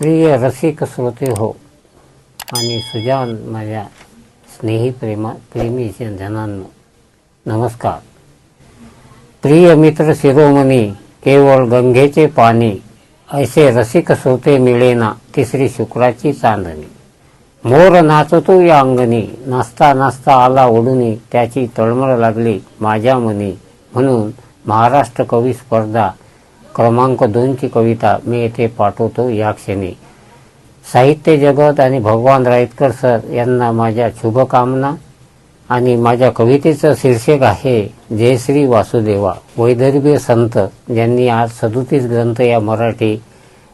प्रिय रसिक श्रोते हो आणि सुजान माझ्या स्नेही प्रेमा प्रेमी जनांनो नमस्कार. प्रिय मित्र शिरोमणी केवळ गंगेचे पाणी ऐसे रसिक श्रोते मिळेना तिसरी शुक्राची चांदणी. मोर नाचतो या अंगणी नाचता नाचता आला ओढुनी त्याची तळमळ लागली माझ्या मनी म्हणून महाराष्ट्र कवी स्पर्धा क्रमांक दोनची कविता मी येथे पाठवतो या क्षणी. साहित्य जगत आणि भगवान रायतकर सर यांना माझ्या शुभकामना आणि माझ्या कवितेचं शीर्षक आहे जयश्री वासुदेवा. वैदर्भीय संत ज्यांनी आज सदोतीस ग्रंथ या मराठी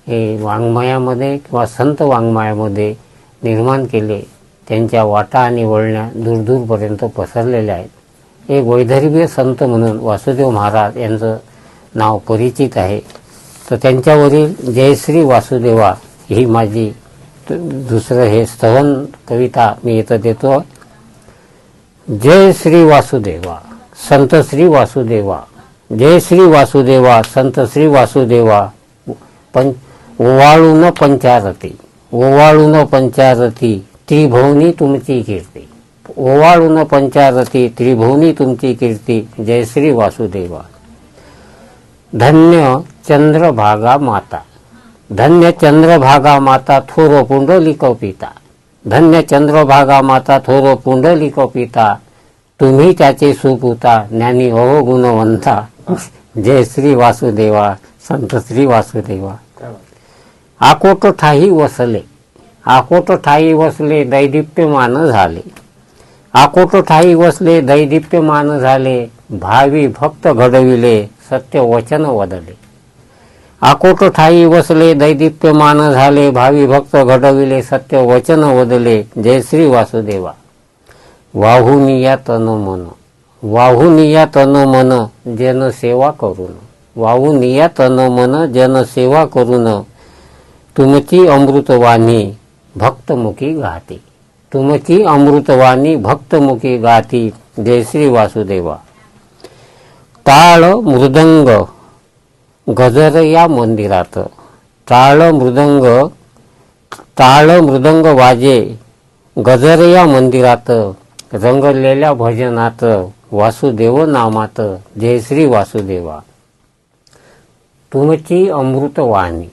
हे वाङ्मयामध्ये किंवा संत वाङ्मयामध्ये निर्माण केले त्यांच्या वाटा आणि वळण्या दूरदूरपर्यंत पसरलेल्या आहेत. एक वैदर्भीय संत म्हणून वासुदेव महाराज यांचं नाव परिचित आहे. तर त्यांच्यावरील जयश्री वासुदेवा ही माझी दुसरं हे स्तवन कविता मी इथं देतो. जय श्री वासुदेवा संत श्री वासुदेवा जय श्री वासुदेवा संत श्री वासुदेवा पं ओवाळून पंचारती ओवाळून पंचारती त्रिभुवनी तुमची कीर्ती. ओवाळून पंचारती त्रिभुवनी तुमची कीर्ती जय श्री वासुदेवा. धन्य चंद्रभागा माता। धन्य चंद्रभागा माता थोरो पुंडलिक पिता। धन्य चंद्रभागा माता थोर पुंडलिक पिता। तुम्ही त्याचे सुपुता ज्ञानी अहो गुणवंता। जय श्री वासुदेवा संत श्री वासुदेवा। आकोट ठाई वसले। आकोट ठाई वसले दैदिप्यमान झाले। आकोट ठाई वसले दैदिप्यमान झाले। भावी भक्त घडविले। सत्य वचन वदले. आकोट ठाई वसले दैदिप्यमान झाले भावी भक्त घडविले सत्य वचन वदले जय श्री वासुदेवा. वाहुनिया तन मन वाहुनिया तन मन जन सेवा करून वाहुनिया तन मन जन सेवा करून तुमची अमृतवाणी भक्तमुखी गाती. तुमची अमृतवाणी भक्तमुखी गाती. जय श्री वासुदेवा. टाळ मृदंग गजर या मंदिरात टाळ मृदंग टाळ मृदंग वाजे गजर या मंदिरात रंगलेल्या भजनात वासुदेव नामात जय श्री वासुदेवा तुमची अमृतवाणी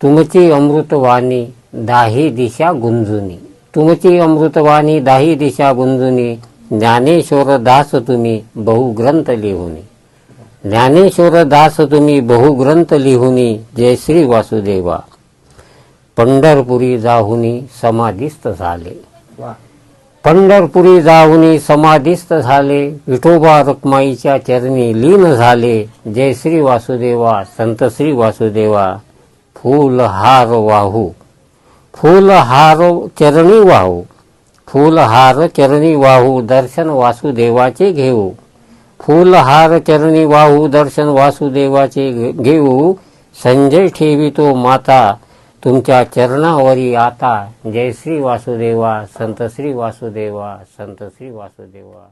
तुमची अमृतवाणी दाही दिशा गुंजुनी तुमची अमृतवाणी दाही दिशा गुंजुनी ज्ञानेश्वर दास तुम्ही बहुग्रंथ लिहुनी ज्ञानेश्वर दास तुम्ही बहुग्रंथ लिहुनी जय श्री वासुदेवा. पंढरपुरी जाहुनी समाधिस्थ झाले. पंढरपुरी जाहुनी समाधिस्थ झाले. विठोबा रखमाईच्या चरणी लीन झाले. जय श्री वासुदेवा संत श्री वासुदेवा. फूल हार वाहू. फूल हार चरणी वाहू. फूल हार चरणी वाहू. दर्शन वासुदेवाचे घेऊ. फूल हार चरणी वाहू दर्शन वासुदेवाचे घे- घेऊ संजय ठेवितो माता तुमच्या चरणावरी आता. जय श्री वासुदेवा संत श्री वासुदेवा संत श्री वासुदेवा.